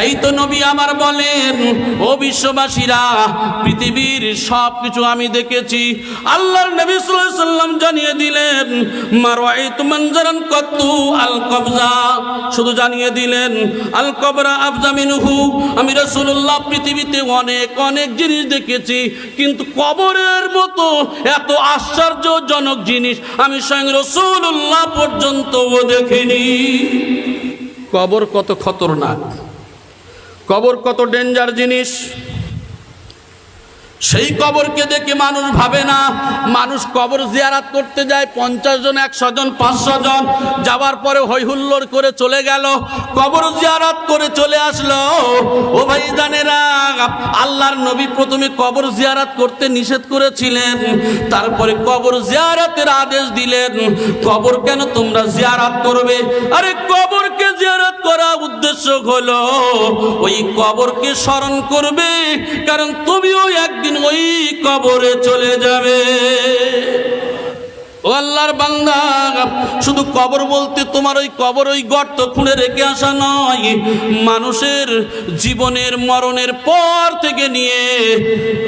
তাই তো নবী আমার বলেন, ও বিশ্ববাসীরা, পৃথিবীর সব কিছু আমি দেখেছি। আল্লাহর নবী সাল্লাম জানিয়ে দিলেন মারওয়াইতু মানজারান কতু আল কবজা। শুধু জানিয়ে দিলেন, আল কবরা আফজা মিনহু। আমি রাসূলুল্লাহ পৃথিবীতে অনেক অনেক জিনিস দেখেছি, কিন্তু কবরের মতো এত আশ্চর্যজনক জিনিস আমি স্বয়ং রাসূলুল্লাহ পর্যন্ত দেখিনি। কবর কত খতরনাক। কবর কত ডেঞ্জার জিনিস? সেই কবরকে দেখে মানুষ ভাবে না। মানুষ কবর জিয়ারাত করতে যায়, পঞ্চাশ জন, একশো জন, পাঁচশো জন। যাওয়ার পরে হৈহুল্লোর করে চলে গেল। কবর জিয়ারাত করে চলে আসলো। ও ভাই জানেরা আল্লাহর নবী প্রথমে কবর জিয়ারাত করতে নিষেধ করেছিলেন। তারপরে কবর জিয়ারাতের আদেশ দিলেন। কবর কেন তোমরা জিয়ারাত করবে? আরে কবরকে জিয়ারাত করা উদ্দেশ্য হলো, ওই কবরকে স্মরণ করবে। কারণ তুমিও একদিন ওই কবরে চলে যাবে। ও আল্লাহর বান্দা, শুধু কবর বলতে তোমার ওই কবর, ওই গর্ত খুঁড়ে রেখে আসা নয়। মানুষের জীবনের, মরণের পর থেকে নিয়ে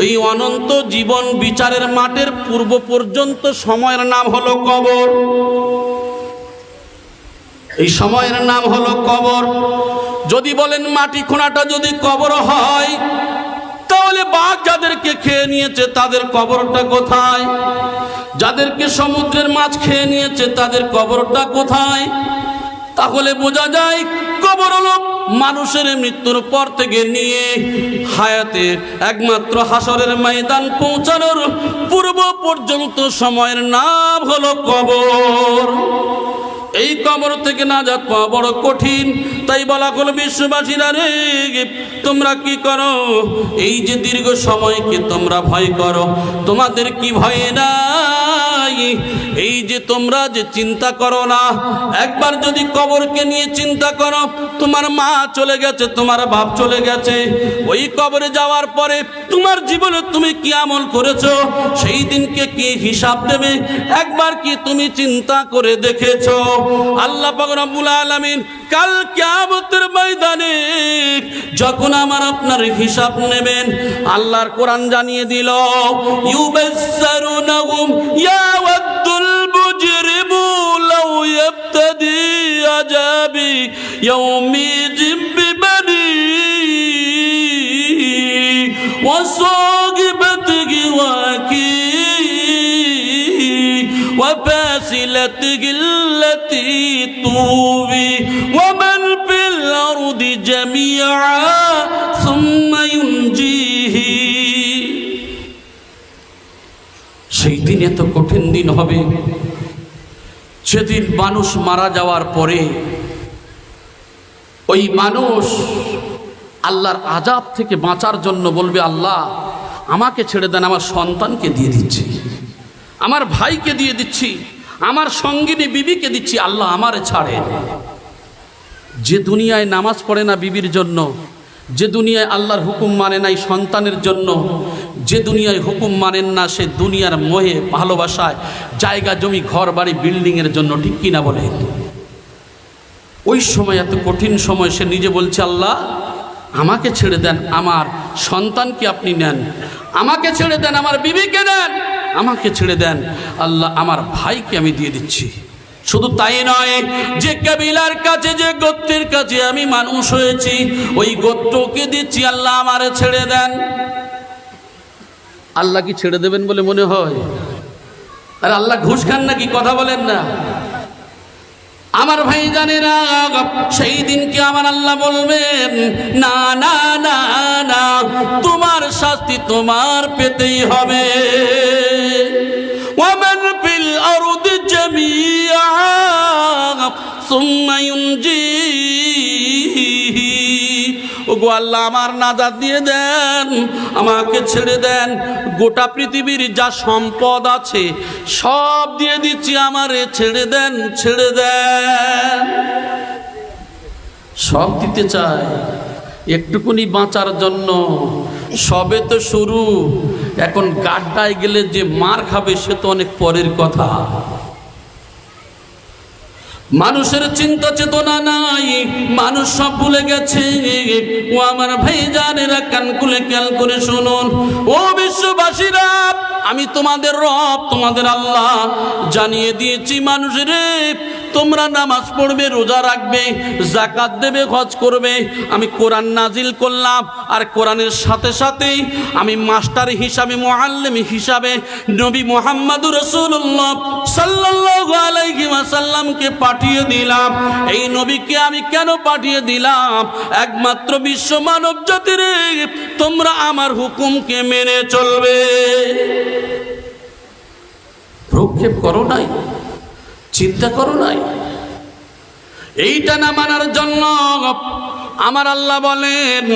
এই অনন্ত জীবন বিচারের মাঠের পূর্ব পর্যন্ত সময়ের নাম হলো কবর। এই সময়ের নাম হলো কবর। যদি বলেন মাটি খোঁড়াটা যদি কবর হয়, তাহলে বাঘ যাদেরকে খেয়ে নিয়েছে তাদের কবরটা কোথায়? যাদেরকে সমুদ্রের মাছ খেয়ে নিয়েছে তাদের কবরটা কোথায়? তাহলে বোঝা যায় কবর হলো মানুষের মৃত্যুর পর থেকে নিয়ে হায়াতের একমাত্র হাসরের ময়দান পৌঁছানোর পূর্ব পর্যন্ত সময়ের নাম হলো কবর। এই কবর থেকে না যাত পাওয়া বড় কঠিন তাই বলা হলো বিশ্ববাসীরা রে, তোমরা কি করো? এই যে দীর্ঘ সময়কে তোমরা ভয় করো। তোমাদের কি ভয় নাই? এই যে তোমরা যে চিন্তা করো না, একবার যদি কবরকে নিয়ে চিন্তা করো, তোমার মা চলে গেছে, তোমার বাপ চলে গেছে। ওই কবরে যাওয়ার পরে তোমার জীবনে তুমি কি আমল করেছ? সেই দিনকে কি হিসাব দেবে? একবার কি তুমি চিন্তা করে দেখেছ? আল্লাহ পাক রব্বুল আলামিন কাল কিয়ামতের ময়দানে যখন আমার আপনার হিসাব নেবেন, আল্লাহর কোরআন জানিয়ে দিল, ইউবাসসারুনাহুম ইয়াওয়াদুল মুজরিমু লাউ ইয়াবতাদি আযাবি ইয়াউমি وفاصلته التي توي ومن في الأرض جميعا ثم ينجيه সেই দিন এত কঠিন দিন হবে সেদিন মানুষ মারা যাওয়ার পরে ওই মানুষ আল্লাহর আজাব থেকে বাঁচার জন্য বলবে আল্লাহ আমাকে ছেড়ে দেন আমার সন্তানকে দিয়ে দিচ্ছি আমার ভাইকে দিয়ে দিচ্ছি আমার সঙ্গিনী বিবিকে দিচ্ছি, আল্লাহ আমার ছাড়ে। যে দুনিয়ায় নামাজ পড়ে না বিবির জন্য, যে দুনিয়ায় আল্লাহর হুকুম মানে নাই সন্তানের জন্য, যে দুনিয়ায় হুকুম মানেন না সে দুনিয়ার মোহে, ভালোবাসায়, জায়গা জমি ঘর বাড়ি বিল্ডিংয়ের জন্য, ঠিক কিনা বলে? ওই সময়, এত কঠিন সময়, সে নিজে বলছে, আল্লাহ, আমাকে ছেড়ে দেন, আমার সন্তানকে আপনি নেন, আমাকে ছেড়ে দেন, আমার বিবিকে দেন। আমাকে ছেড়ে দেন। আল্লাহ আমার ভাইকে আমি দিয়ে দিচ্ছি। শুধু তাই নয়, যে কাবিলার কাছে, যে গোত্রের কাছে আমি মানুষ হয়েছি, ওই গোত্রকে দিচ্ছি, আল্লাহ আমারে ছেড়ে দেন। আল্লাহ কি ছেড়ে দেবেন বলে মনে হয়? আর আল্লাহ ঘুষ খান নাকি? কথা বলেন না। আমার ভাই জানে না সেই দিনকে আমার আল্লাহ বলবেন? না না না না, তোমার শাস্তি তোমার পেতেই হবে। ওয়ামান ফিল জামিআ সুম্মা ইউনজিহি ওগো আল্লাহ, আমার নাজাত দিয়ে দেন, আমাকে ছেড়ে দেন। গোটা পৃথিবীর যা সম্পদ আছে, সব দিয়ে দিচ্ছি আমারে, ছেড়ে দেন ছেড়ে দেন। সব দিতে চায়, একটুকুনি বাঁচার জন্য। সবে তো শুরু, এখন গাড্ডায় গেলে যে মার খাবে, সে তো অনেক পরের কথা। মানুষের চিন্তা চেতনা নাই, মানুষ সব ভুলে গেছে। ও আমার ভাই জানেরা কান খুলে খেয়াল করে শুনুন। ও বিশ্ববাসীরা, আমি তোমাদের রব, তোমাদের আল্লাহ জানিয়ে দিয়েছি মানুষের। তোমরা নামাজ পড়বে, রোজা রাখবে জাকাত দেবে, হজ করবে। আমি কোরআন নাজিল করলাম, আর কোরআনের সাথে সাথেই আমি মাস্টার হিসাবে মোয়াল্লেম হিসাবে নবী মোহাম্মদ রসুল্লাহ ওয়াসাল্লামকে পাঠিয়ে দিলাম। এই নবীকে আমি কেন পাঠিয়ে দিলাম? একমাত্র বিশ্ব মানব জাতির তোমরা আমার হুকুমকে মেনে চলবে। প্রক্ষেপ করো নাই? চিন্তা করো নাই। এইটা না মানার জন্য আমার আল্লাহ বলেন,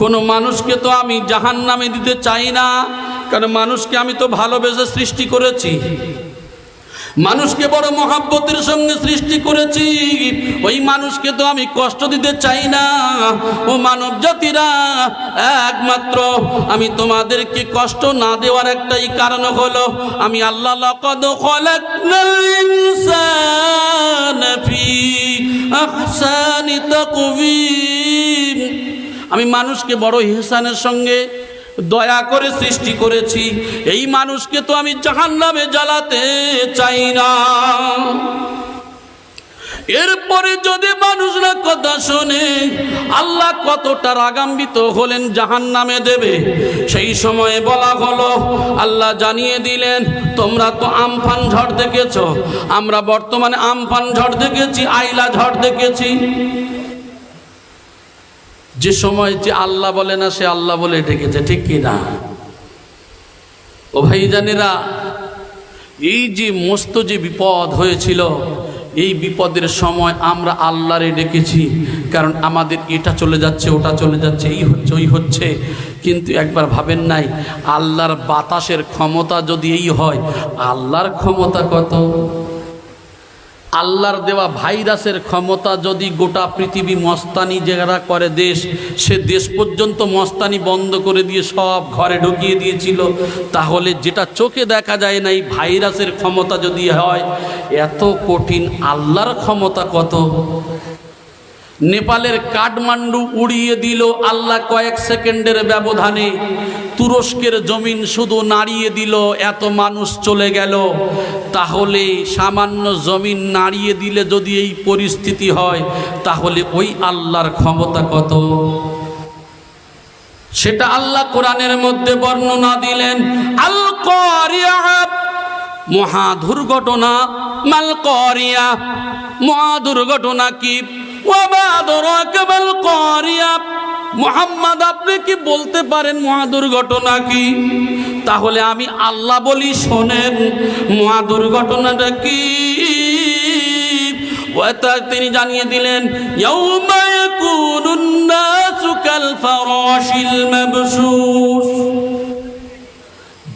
কোন মানুষকে তো আমি জাহান নামে দিতে চাই না, কারণ মানুষকে আমি তো ভালোবেসে সৃষ্টি করেছি। মানুষকে বড় মহাব্বতের সঙ্গে সৃষ্টি করেছি। ওই মানুষকে তো আমি কষ্ট দিতে চাই না। ও মানব জাতিরা, একমাত্র আমি তোমাদেরকে কষ্ট না দেওয়ার একটাই কারণ হলো, আমি আল্লাহ আমি মানুষকে বড় ইহসানের সঙ্গে দয়া করে সৃষ্টি করেছি। এই মানুষকে তো আমি জাহান নামে জ্বালাতে চাই না। এরপরে যদি মানুষরা কথা শোনে, আল্লাহ কতটা রাগাম্বিত হলেন জাহান নামে দেবে। সেই সময়ে বলা হলো, আল্লাহ জানিয়ে দিলেন, তোমরা তো আমফান ঝড় দেখেছ, আমরা বর্তমানে আমফান ঝড় দেখেছি, আইলা ঝড় দেখেছি। যে সময় যে আল্লাহ বলে না, সে আল্লাহ বলে ডেকেছে, ঠিক কি না? ও ভাই জানেরা এই যে মস্ত যে বিপদ হয়েছিল, এই বিপদের সময় আমরা আল্লাহরে ডেকেছি, কারণ আমাদের এটা চলে যাচ্ছে, ওটা চলে যাচ্ছে, এই হচ্ছে, ওই হচ্ছে। কিন্তু একবার ভাবেন নাই, আল্লাহর বাতাসের ক্ষমতা যদি এই হয়, আল্লাহর ক্ষমতা কত? আল্লাহর দেওয়া ভাইরাসের ক্ষমতা যদি গোটা পৃথিবী মস্তানি যারা করে দেশ, সে দেশ পর্যন্ত মস্তানি বন্ধ করে দিয়ে সব ঘরে ঢুকিয়ে দিয়েছিল। তাহলে যেটা চোখে দেখা যায় না এই ভাইরাসের ক্ষমতা যদি হয়, এত কঠিন আল্লাহর ক্ষমতা কত? নেপালের কাঠমান্ডু উড়িয়ে দিল আল্লাহ কয়েক সেকেন্ডের ব্যবধানে। তুরস্কের জমিন শুধু নাড়িয়ে দিল, এত মানুষ চলে গেল। তাহলে সামান্য জমিন নাড়িয়ে দিলে যদি এই পরিস্থিতি হয়, তাহলে ওই আল্লাহর ক্ষমতা কত? সেটা আল্লাহ কোরআনের মধ্যে বর্ণনা দিলেন আল মহা দুর্ঘটনা। মাল করিয়া মহা দুর্ঘটনা কি? ওয়ামা দরাকা মাল করিয়া। মোহাম্মদ, আপনি কি বলতে পারেন মহা দুর্ঘটনা কি? তাহলে আমি আল্লাহ বলি, শোনেন মহা দুর্ঘটনাটা কি? তিনি জানিয়ে দিলেন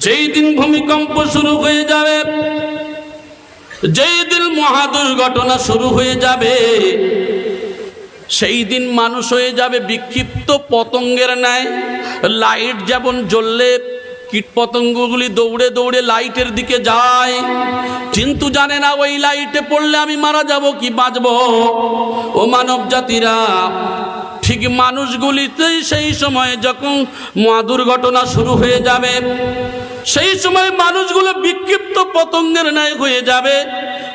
যেই দিন ভূমিকম্প শুরু হয়ে যাবে, যেই দিন মহা দুর্ঘটনা শুরু হয়ে যাবে সেই দিন মানুষ হয়ে যাবে বিক্ষিপ্ত পতঙ্গের ন্যায়। লাইট যেমন জ্বললে কীট পতঙ্গগুলি দৌড়ে দৌড়ে লাইটের দিকে যায়। কিন্তু জানে না ওই লাইটে পড়লে আমি মারা যাব কি বাঁচব? ও মানব জাতিরা, ঠিক মানুষগুলিতেই সেই সময় যখন মহা দুর্ঘটনা শুরু হয়ে যাবে, সেই সময় মানুষগুলো বিক্ষিপ্ত পতঙ্গের ন্যায় হয়ে যাবে।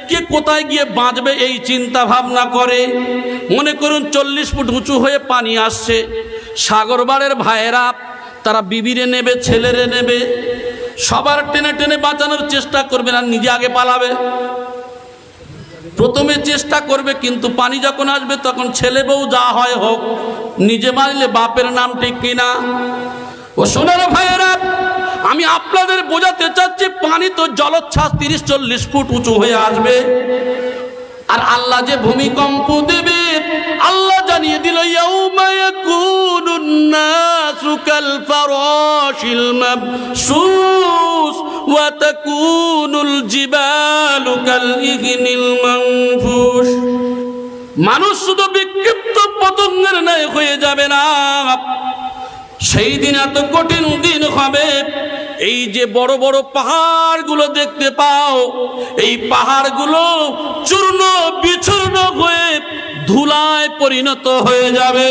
কে কোথায় গিয়ে বাঁচবে এই চিন্তা ভাবনা করে? মনে করুন চল্লিশ ফুট উঁচু হয়ে পানি আসছে। সাগরবাড়ের ভাইয়েরা, তারা বিবিরে নেবে, ছেলেরে নেবে। সবার টেনে টেনে বাঁচানোর চেষ্টা করবে না, নিজে আগে পালাবে। প্রথমে চেষ্টা করবে, কিন্তু পানি যখন আসবে, তখন ছেলে বউ যা হয় হোক, নিজে মারলে বাপের নাম ঠিক কিনা? ও সোনার ভাইয়েরা আমি আপনাদের বোঝাতে চাচ্ছি, পানি তো জলোচ্ছ্বাস তিরিশ চল্লিশ ফুট উঁচু হয়ে আসবে। আর আল্লাহ যে ভূমিকম্প দেবে, আল্লাহ জানিয়ে দিল মানুষ শুধু বিক্ষিপ্ত পতঙ্গের ন্যায় হয়ে যাবে না। সেই দিন এত কঠিন দিন হবে। এই যে বড় বড় পাহাড়গুলো দেখতে পাও, এই পাহাড়গুলো চূর্ণ বিচূর্ণ হয়ে ধুলায় পরিণত হয়ে যাবে।